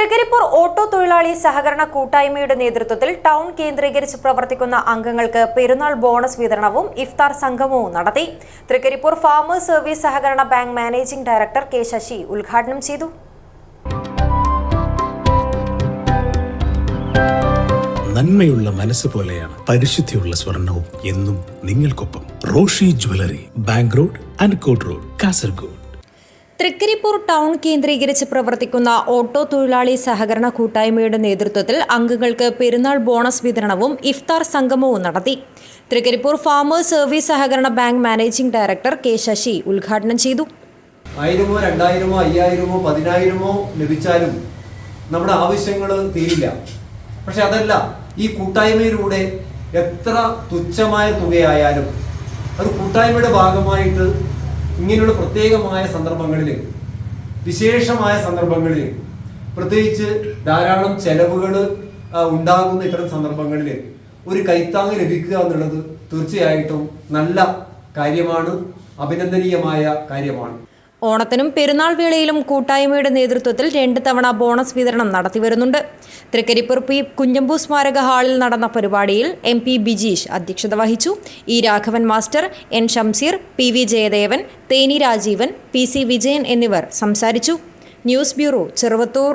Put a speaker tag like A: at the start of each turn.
A: Trikaripur auto തൊഴിലാളി സഹകരണ കൂട്ടായ്മയുടെ നേതൃത്വത്തിൽ ടൗൺ കേന്ദ്രീകരിച്ച് പ്രവർത്തിക്കുന്ന അംഗങ്ങൾക്ക് പെരുന്നാൾ ബോണസ് വിതരണവും ഇഫ്താർ സംഗമവും നടത്തി. തൃക്കരിപ്പൂർ ഫാമേഴ്സ് സർവീസ് സഹകരണ bank managing director K Sasi ഉദ്ഘാടനം ചെയ്തു.
B: നന്മയുള്ള മനസ്സ് പോലെയാണ് പരിശുദ്ധിയുള്ള സ്വർണവും എന്നും നിങ്ങൾക്കൊപ്പം റോഷി ജ്വല്ലറി ബാങ്ക് റോഡ് അൻകോട്ട് റോഡ് കാസർഗോഡ്.
A: തൃക്കരിപ്പൂർ ടൗൺ കേന്ദ്രീകരിച്ച് പ്രവർത്തിക്കുന്ന ഓട്ടോ തൊഴിലാളി സഹകരണ കൂട്ടായ്മയുടെ നേതൃത്വത്തിൽ അംഗങ്ങൾക്ക് പെരുന്നാൾ ബോണസ് വിതരണവും ഇഫ്താർ സംഗമവും നടത്തി. തൃക്കരിപ്പൂർ ഫാമേഴ്സ് സർവീസ് സഹകരണ bank managing director K Sasi ഉദ്ഘാടനം ചെയ്തു.
C: ആയിരമോ രണ്ടായിരമോ അയ്യായിരമോ പതിനായിരമോ ലഭിച്ചാലും നമ്മുടെ ആവശ്യങ്ങൾ തീരില്ല. പക്ഷെ അതല്ല ഈ കൂട്ടായ്മയിലൂടെ എത്ര തുച്ഛമായ തുകയായാലും അത് കൂട്ടായ്മയുടെ ഭാഗമായിട്ട് ഇങ്ങനെയുള്ള പ്രത്യേകമായ സന്ദർഭങ്ങളിൽ വിശേഷമായ സന്ദർഭങ്ങളിൽ പ്രത്യേകിച്ച് ധാരാളം ചെലവുകൾ ഉണ്ടാകുന്ന ഇത്തരം സന്ദർഭങ്ങളിൽ ഒരു കൈത്താങ് ലഭിക്കുക എന്നുള്ളത് തീർച്ചയായിട്ടും നല്ല കാര്യമാണ് അഭിനന്ദനീയമായ കാര്യമാണ്.
A: ഓണത്തിനും പെരുന്നാൾ വേളയിലും കൂട്ടായ്മയുടെ നേതൃത്വത്തിൽ രണ്ട് തവണ ബോണസ് വിതരണം നടത്തിവരുന്നുണ്ട്. തൃക്കരിപ്പൂർ പി സ്മാരക ഹാളിൽ നടന്ന പരിപാടിയിൽ എം പി ബിജീഷ് അധ്യക്ഷത വഹിച്ചു. E Raghavan master N Shamseer P V Jayadevan Theni Rajeevan P C Vijayan എന്നിവർ സംസാരിച്ചു. News bureau Cheruvathur.